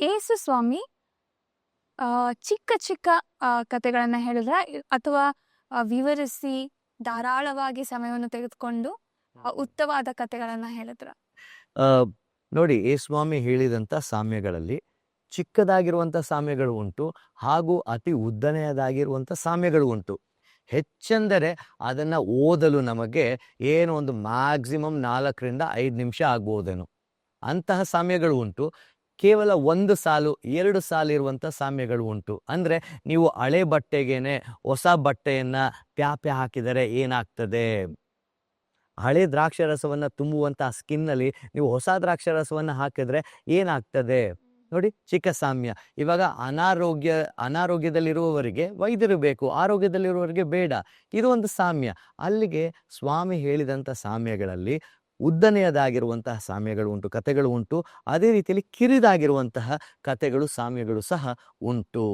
ಏಸು ಸ್ವಾಮಿ ಚಿಕ್ಕ ಚಿಕ್ಕ ಕಥೆಗಳನ್ನು ಹೇಳಿದ್ರೆ ಅಥವಾ ವಿವರಿಸಿ ಧಾರಾಳವಾಗಿ ಸಮಯವನ್ನು ತೆಗೆದುಕೊಂಡು ಉತ್ತವಾದ ಕಥೆಗಳನ್ನ ಹೇಳಿದ್ರ? ನೋಡಿ ಏ ಸ್ವಾಮಿ ಹೇಳಿದಂಥ ಸಾಮ್ಯಗಳಲ್ಲಿ ಚಿಕ್ಕದಾಗಿರುವಂಥ ಸಾಮ್ಯಗಳು ಉಂಟು ಹಾಗೂ ಅತಿ ಉದ್ದನೆಯದಾಗಿರುವಂಥ ಸಾಮ್ಯಗಳು ಉಂಟು. ಹೆಚ್ಚೆಂದರೆ ಅದನ್ನು ಓದಲು ನಮಗೆ ಏನು ಒಂದು ಮ್ಯಾಕ್ಸಿಮಮ್ ನಾಲ್ಕರಿಂದ ಐದು ನಿಮಿಷ ಆಗ್ಬೋದೇನು. ಅಂತಹ ಸಾಮ್ಯಗಳು ಉಂಟು. ಕೇವಲ ಒಂದು ಸಾಲು, ಎರಡು ಸಾಲು ಇರುವಂಥ ಸಾಮ್ಯಗಳು ಉಂಟು. ಅಂದರೆ ನೀವು ಹಳೆ ಬಟ್ಟೆಗೇನೆ ಹೊಸ ಬಟ್ಟೆಯನ್ನು ಪ್ಯಾಪೆ ಹಾಕಿದರೆ ಏನಾಗ್ತದೆ? ಹಳೆ ದ್ರಾಕ್ಷರಸವನ್ನು ತುಂಬುವಂಥ ಸ್ಕಿನ್ನಲ್ಲಿ ನೀವು ಹೊಸ ದ್ರಾಕ್ಷರಸವನ್ನು ಹಾಕಿದರೆ ಏನಾಗ್ತದೆ? ನೋಡಿ, ಚಿಕ್ಕ ಸಾಮ್ಯ. ಇವಾಗ ಅನಾರೋಗ್ಯ, ಅನಾರೋಗ್ಯದಲ್ಲಿರುವವರಿಗೆ ವೈದ್ಯರು ಬೇಕು, ಆರೋಗ್ಯದಲ್ಲಿರುವವರಿಗೆ ಬೇಡ. ಇದು ಒಂದು ಸಾಮ್ಯ. ಅಲ್ಲಿಗೆ ಸ್ವಾಮಿ ಹೇಳಿದಂಥ ಸಾಮ್ಯಗಳಲ್ಲಿ ಉದ್ದನೆಯದಾಗಿರುವಂತಹ ಸಾಮ್ಯಗಳು ಉಂಟು ಕಥೆಗಳು ಉಂಟು. ಅದೇ ರೀತಿಯಲ್ಲಿ ಕಿರಿದಾಗಿರುವಂತಹ ಕಥೆಗಳು ಸಾಮ್ಯಗಳು ಸಹ ಉಂಟು.